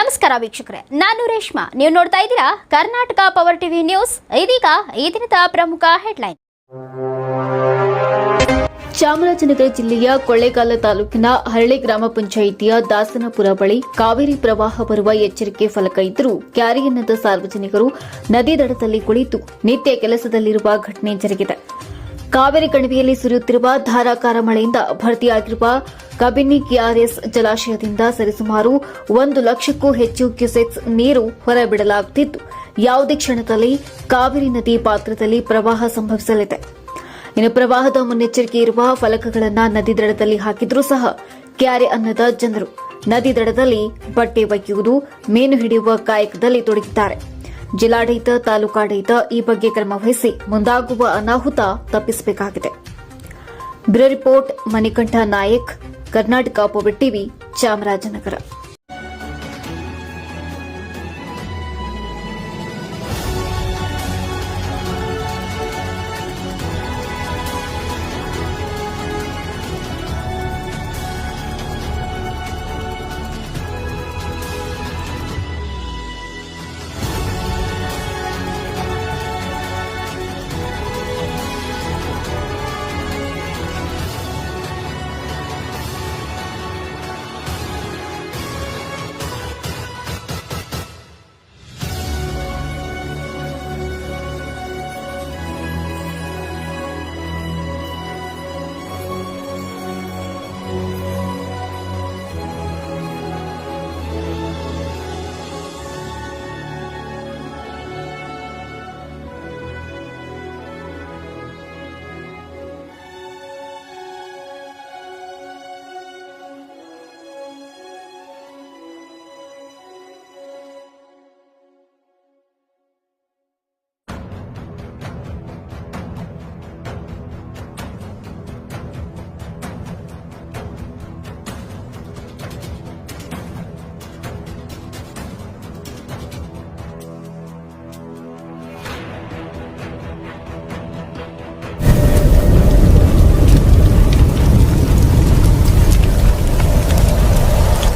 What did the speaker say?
ನಮಸ್ಕಾರ ವೀಕ್ಷಕರೇ, ನಾನು ರೇಷ್ಮಾ. ನೀವು ನೋಡ್ತಾ ಇದ್ದೀರಾ ಕರ್ನಾಟಕ ಪವರ್ ಟಿವಿ ನ್ಯೂಸ್ ಇದೀಗ ಈ ದಿನದ ಪ್ರಮುಖ ಹೆಡ್ಲೈನ್ ಚಾಮರಾಜನಗರ ಜಿಲ್ಲೆಯ ಕೊಳ್ಳೇಗಾಲ ತಾಲೂಕಿನ ಹರಳಿ ಗ್ರಾಮ ಪಂಚಾಯಿತಿಯ ದಾಸನಪುರ ಬಳಿ ಕಾವೇರಿ ಪ್ರವಾಹ ಬರುವ ಎಚ್ಚರಿಕೆ ಫಲಕ ಇದ್ದರೂ ಕ್ಯಾರಿಯನ್ನದ ಸಾರ್ವಜನಿಕರು ನದಿ ದಡದಲ್ಲಿ ಕುಳಿತು ನಿತ್ಯ ಕೆಲಸದಲ್ಲಿರುವ ಘಟನೆ ಜರುಗಿದೆ. ಕಾವೇರಿ ಕಣಿವೆಯಲ್ಲಿ ಸುರಿಯುತ್ತಿರುವ ಧಾರಾಕಾರ ಮಳೆಯಿಂದ ಭರ್ತಿಯಾಗಿರುವ ಕಬಿನಿ ಕೆಆರ್ಎಸ್ ಜಲಾಶಯದಿಂದ ಸರಿಸುಮಾರು ಒಂದು ಲಕ್ಷಕ್ಕೂ ಹೆಚ್ಚು ಕ್ಯೂಸೆಕ್ಸ್ ನೀರು ಹೊರಬಿಡಲಾಗುತ್ತಿದ್ದು ಯಾವುದೇ ಕ್ಷಣದಲ್ಲಿ ಕಾವೇರಿ ನದಿ ಪಾತ್ರದಲ್ಲಿ ಪ್ರವಾಹ ಸಂಭವಿಸಲಿದೆ. ಇನ್ನು ಪ್ರವಾಹದ ಮುನ್ನೆಚ್ಚರಿಕೆ ಇರುವ ಫಲಕಗಳನ್ನು ನದಿ ದಡದಲ್ಲಿ ಹಾಕಿದ್ರೂ ಸಹ ಕ್ಯಾರೆ ಅನ್ನದ ಜನರು ನದಿ ದಡದಲ್ಲಿ ಬಟ್ಟೆ ಒಗೆಯುವುದು, ಮೀನು ಹಿಡಿಯುವ ಕಾಯಕದಲ್ಲಿ ತೊಡಗಿದ್ದಾರೆ. ಜಿಲ್ಲಾಡಳಿತ, ತಾಲೂಕಾಡಳಿತ ಈ ಬಗ್ಗೆ ಕ್ರಮ ವಹಿಸಿ ಮುಂದಾಗುವ ಅನಾಹುತ ತಪ್ಪಿಸಬೇಕಾಗಿದೆ. Bureau report, Manikantha Nayak, Karnataka power TV, Chamarajanagar.